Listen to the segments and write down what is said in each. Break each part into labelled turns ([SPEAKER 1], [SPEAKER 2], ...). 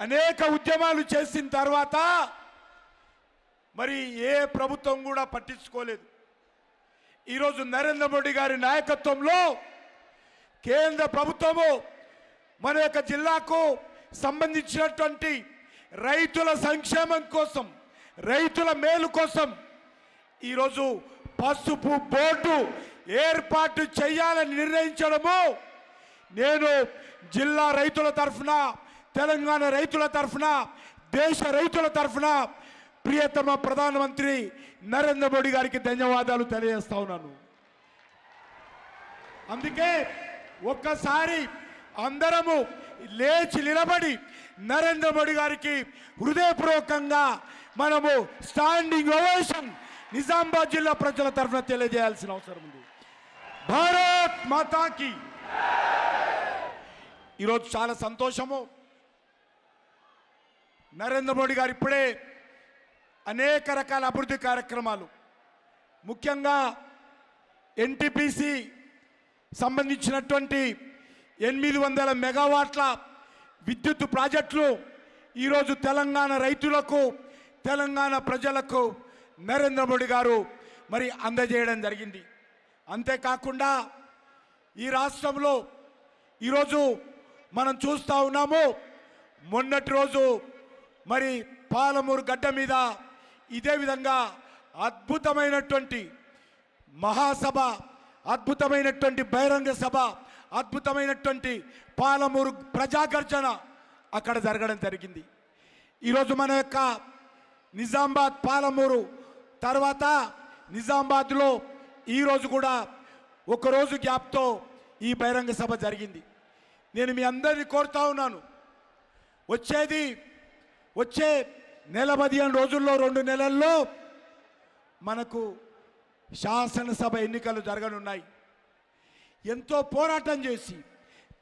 [SPEAKER 1] అనేక ఉద్యమాలు చేసిన తర్వాత మరి ఏ ప్రభుత్వం కూడా పట్టించుకోలేదు. ఈరోజు నరేంద్ర మోడీ గారి నాయకత్వంలో కేంద్ర ప్రభుత్వము మన యొక్క జిల్లాకు సంబంధించినటువంటి రైతుల సంక్షేమం కోసం రైతుల మేలు కోసం ఈరోజు పసుపు బోర్డు ఏర్పాటు చేయాలని నిర్ణయించడము నేను జిల్లా రైతుల తరఫున తెలంగాణ రైతుల తరఫున దేశ రైతుల తరఫున ప్రియతమ ప్రధానమంత్రి నరేంద్ర మోడీ గారికి ధన్యవాదాలు తెలియజేస్తా ఉన్నాను. అందుకే ఒక్కసారి అందరము లేచి నిలబడి నరేంద్ర మోడీ గారికి హృదయపూర్వకంగా మనము స్టాండింగ్ ఓవేషన్ నిజామాబాద్ జిల్లా ప్రజల తరఫున తెలియజేయాల్సిన అవసరం ఉంది. భారత్ మాతాకి. ఈరోజు చాలా సంతోషము. నరేంద్ర మోడీ గారు ఇప్పుడే అనేక రకాల అభివృద్ధి కార్యక్రమాలు. ముఖ్యంగా ఎన్టీపీసీ సంబంధించినటువంటి ఎనిమిది వందల మెగావాట్ల విద్యుత్ ప్రాజెక్టులు ఈరోజు తెలంగాణ రైతులకు తెలంగాణ ప్రజలకు నరేంద్ర మోడీ గారు మరి అందజేయడం జరిగింది. అంతేకాకుండా ఈ రాష్ట్రంలో ఈరోజు మనం చూస్తూ ఉన్నాము మొన్నటి రోజు మరి పాలమూరు గడ్డ మీద ఇదే విధంగా అద్భుతమైనటువంటి మహాసభ అద్భుతమైనటువంటి బహిరంగ సభ అద్భుతమైనటువంటి పాలమూరు ప్రజాగర్జన అక్కడ జరగడం జరిగింది. ఈరోజు మన యొక్క నిజామాబాద్ పాలమూరు తర్వాత నిజామాబాద్లో ఈరోజు కూడా ఒకరోజు గ్యాప్తో ఈ బహిరంగ సభ జరిగింది. నేను మీ అందరినీ కోరుతా ఉన్నాను. వచ్చేది వచ్చే నెల పదిహేను రోజుల్లో రెండు నెలల్లో మనకు శాసనసభ ఎన్నికలు జరగనున్నాయి. ఎంతో పోరాటం చేసి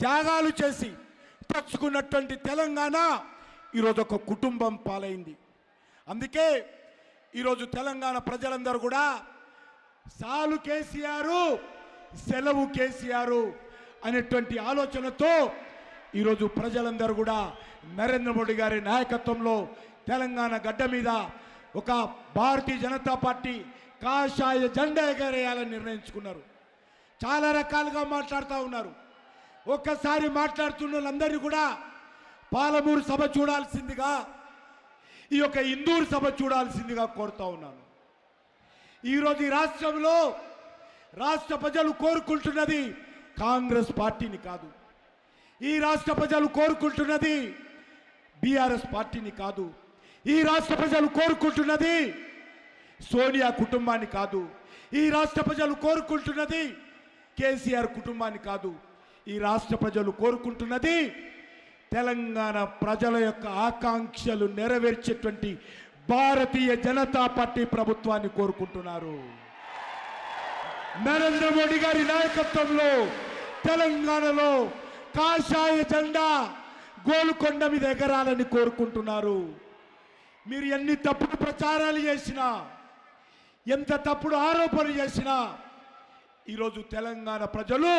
[SPEAKER 1] త్యాగాలు చేసి తెచ్చుకున్నటువంటి తెలంగాణ ఈరోజు ఒక కుటుంబం పాలైంది. అందుకే ఈరోజు తెలంగాణ ప్రజలందరూ కూడా సాలు కేసీఆర్ సెలవు కేసీఆర్ అనేటువంటి ఆలోచనతో ఈరోజు ప్రజలందరూ కూడా నరేంద్ర మోడీ గారి నాయకత్వంలో తెలంగాణ గడ్డ మీద ఒక భారతీయ జనతా పార్టీ కాషాయ జెండా ఎగరేయాలని నిర్ణయించుకున్నారు. చాలా రకాలుగా మాట్లాడుతూ ఉన్నారు. ఒక్కసారి మాట్లాడుతున్న వాళ్ళందరినీ కూడా పాలమూరు సభ చూడాల్సిందిగా ఈ యొక్క ఇందూరు సభ చూడాల్సిందిగా కోరుతా ఉన్నాను. ఈరోజు ఈ రాష్ట్రంలో రాష్ట్ర ప్రజలు కోరుకుంటున్నది కాంగ్రెస్ పార్టీని కాదు. ఈ రాష్ట్ర ప్రజలు కోరుకుంటున్నది బీఆర్ఎస్ పార్టీని కాదు. ఈ రాష్ట్ర ప్రజలు కోరుకుంటున్నది సోనియా కుటుంబాన్ని కాదు. ఈ రాష్ట్ర ప్రజలు కోరుకుంటున్నది కేసీఆర్ కుటుంబాన్ని కాదు. ఈ రాష్ట్ర ప్రజలు కోరుకుంటున్నది తెలంగాణ ప్రజల యొక్క ఆకాంక్షలు నెరవేర్చేటువంటి భారతీయ జనతా పార్టీ ప్రభుత్వాన్ని కోరుకుంటున్నారు. నరేంద్ర మోడీ గారి నాయకత్వంలో తెలంగాణలో కాషాయ జెండా గోల్కొండ మీద ఎగరాలని కోరుకుంటున్నారు. మీరు ఎన్ని తప్పుడు ప్రచారాలు చేసినా ఎంత తప్పుడు ఆరోపణలు చేసినా ఈరోజు తెలంగాణ ప్రజలు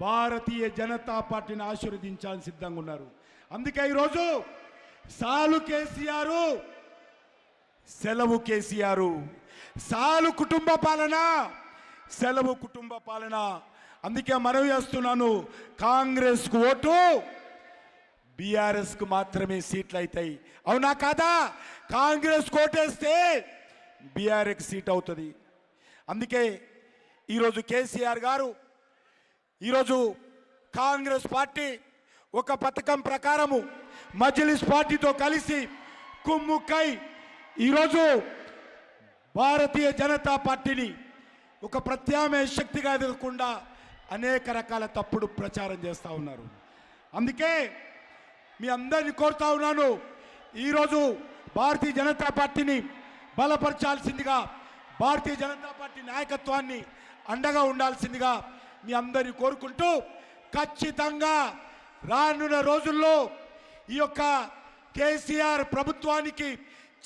[SPEAKER 1] భారతీయ జనతా పార్టీని ఆశీర్వదించాలని సిద్ధంగా ఉన్నారు. అందుకే ఈరోజు సాలు కేసీఆర్ సెలవు కేసీఆర్. సాలు కుటుంబ పాలన సెలవు కుటుంబ పాలన. అందుకే మనవి చేస్తున్నాను. కాంగ్రెస్కు ఓటు బీఆర్ఎస్కు మాత్రమే సీట్లు అవుతాయి అవునా కాదా? కాంగ్రెస్ కోటేస్తే బీఆర్ఎస్ సీట్ అవుతుంది అందుకే ఈరోజు కేసీఆర్ గారు ఈరోజు కాంగ్రెస్ పార్టీ ఒక పథకం ప్రకారము మజ్లిస్ పార్టీతో కలిసి కుమ్ముక్కై ఈరోజు భారతీయ జనతా పార్టీని ఒక ప్రత్యామ్నాయ శక్తిగా ఎదగకుండా అనేక రకాల తప్పుడు ప్రచారం చేస్తూ ఉన్నారు. అందుకే మీ అందరిని కోరుతా ఉన్నాను ఈరోజు భారతీయ జనతా పార్టీని బలపరచాల్సిందిగా భారతీయ జనతా పార్టీ నాయకత్వాన్ని అండగా ఉండాల్సిందిగా మీ అందరిని కోరుకుంటూ ఖచ్చితంగా రానున్న రోజుల్లో ఈ యొక్క కేసీఆర్ ప్రభుత్వానికి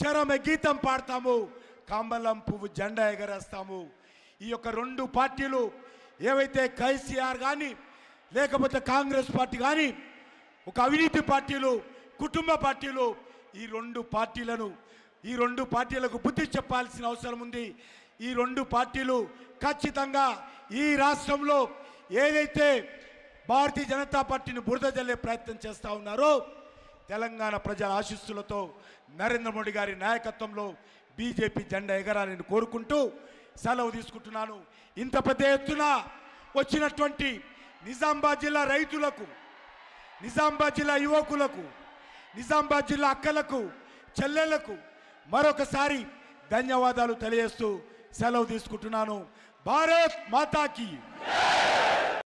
[SPEAKER 1] చరమ గీతం పాడతాము. కాంబలం పువ్వు జెండా ఎగరేస్తాము. ఈ యొక్క రెండు పార్టీలు ఏవైతే కేసీఆర్ కానీ లేకపోతే కాంగ్రెస్ పార్టీ కానీ ఒక అవినీతి పార్టీలు కుటుంబ పార్టీలు ఈ రెండు పార్టీలను ఈ రెండు పార్టీలకు బుద్ధి చెప్పాల్సిన అవసరం ఉంది. ఈ రెండు పార్టీలు ఖచ్చితంగా ఈ రాష్ట్రంలో ఏదైతే భారతీయ జనతా పార్టీని బురద జల్లే ప్రయత్నం చేస్తూ ఉన్నారో తెలంగాణ ప్రజల ఆశీస్సులతో నరేంద్ర మోడీ గారి నాయకత్వంలో బీజేపీ జెండా ఎగరాలని కోరుకుంటూ సెలవు తీసుకుంటున్నాను. ఇంత పెద్ద ఎత్తున వచ్చినటువంటి నిజామాబాద్ జిల్లా రైతులకు నిజామాబాద్ జిల్లా యువకులకు నిజామాబాద్ జిల్లా అక్కలకు చెల్లెళ్ళకు మరొకసారి ధన్యవాదాలు తెలియజేస్తూ సెలవు తీసుకుంటున్నాను. భారత్ మాతాకి.